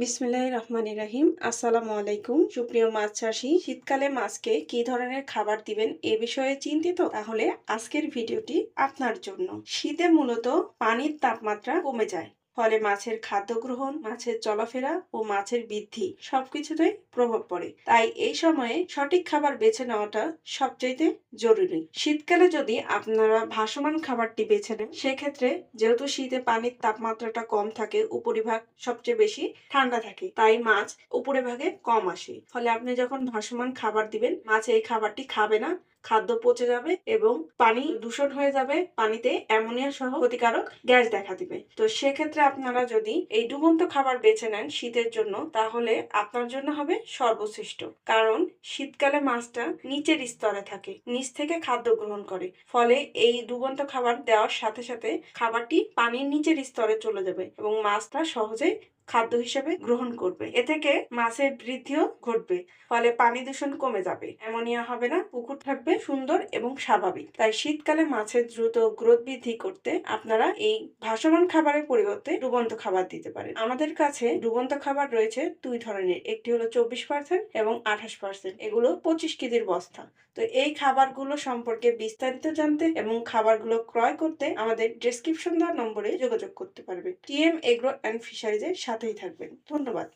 বিসমিল্লাহ রহমান রাহিম। আসসালামু আলাইকুম। সুপ্রিয় মাছ চাষি, শীতকালে মাছকে কি ধরনের খাবার দিবেন এ বিষয়ে চিন্তিত? তাহলে আজকের ভিডিওটি আপনার জন্য। শীতে মূলত পানির তাপমাত্রা কমে যায়। ফলে মাছের খাদ্য গ্রহণ মাছের চলাফেরা ও মাছের বৃদ্ধি সবকিছুতেই প্রভাব পড়ে। তাই এই সময়ে সঠিক খাবার বেছে নেওয়াটা সবচাইতে জরুরি। শীতকালে যদি আপনারা ভাসমান খাবারটি বেছে নেন, সেক্ষেত্রে যেহেতু শীতে পানির তাপমাত্রাটা কম থাকে, উপরিভাগ সবচেয়ে বেশি ঠান্ডা থাকে, তাই মাছ উপরিভাগে কম আসে। ফলে আপনি যখন ভাসমান খাবার দিবেন, মাছ এই খাবারটি খাবে না খাদ্য পচে যাবে এবং পানি দূষণ হয়ে যাবে। পানিতে অ্যামোনিয়া সহ ক্ষতিকারক গ্যাস দেখা দিবে। তো সেক্ষেত্রে আপনারা যদি এই ডুবন্ত খাবার বেছে নেন শীতের জন্য, তাহলে আপনার জন্য হবে সর্বশ্রেষ্ঠ। কারণ শীতকালে মাছটা নিচের স্তরে থাকে, নিচ থেকে খাদ্য গ্রহণ করে। ফলে এই ডুবন্ত খাবার দেওয়ার সাথে সাথে খাবারটি পানির নিচের স্তরে চলে যাবে এবং মাছটা সহজেই খাদ্য হিসেবে গ্রহণ করবে। এ থেকে মাছের বৃদ্ধিও ঘটবে, ফলে পানি দূষণ কমে যাবে। অ্যামোনিয়া হবে না, পুকুর থাকবে সুন্দর এবং স্বাভাবিক। তাই শীতকালে মাছের দ্রুত গ্রোথ বৃদ্ধি করতে আপনারা এই ভাসমান খাবারের পরিবর্তে ডুবন্ত খাবার দিতে পারেন। আমাদের কাছে ডুবন্ত খাবার রয়েছে দুই ধরনের, একটি হলো চব্বিশ পার্সেন্ট এবং আঠাশ পার্সেন্ট। এগুলো পঁচিশ কেজির বস্তা। তো এই খাবারগুলো সম্পর্কে বিস্তারিত জানতে এবং খাবারগুলো ক্রয় করতে আমাদের ডেসক্রিপশন দেওয়া নম্বরে যোগাযোগ করতে পারবেন টিএম এগ্রো অ্যান্ড ফিশারিজের সাথেই থাকবেন। ধন্যবাদ।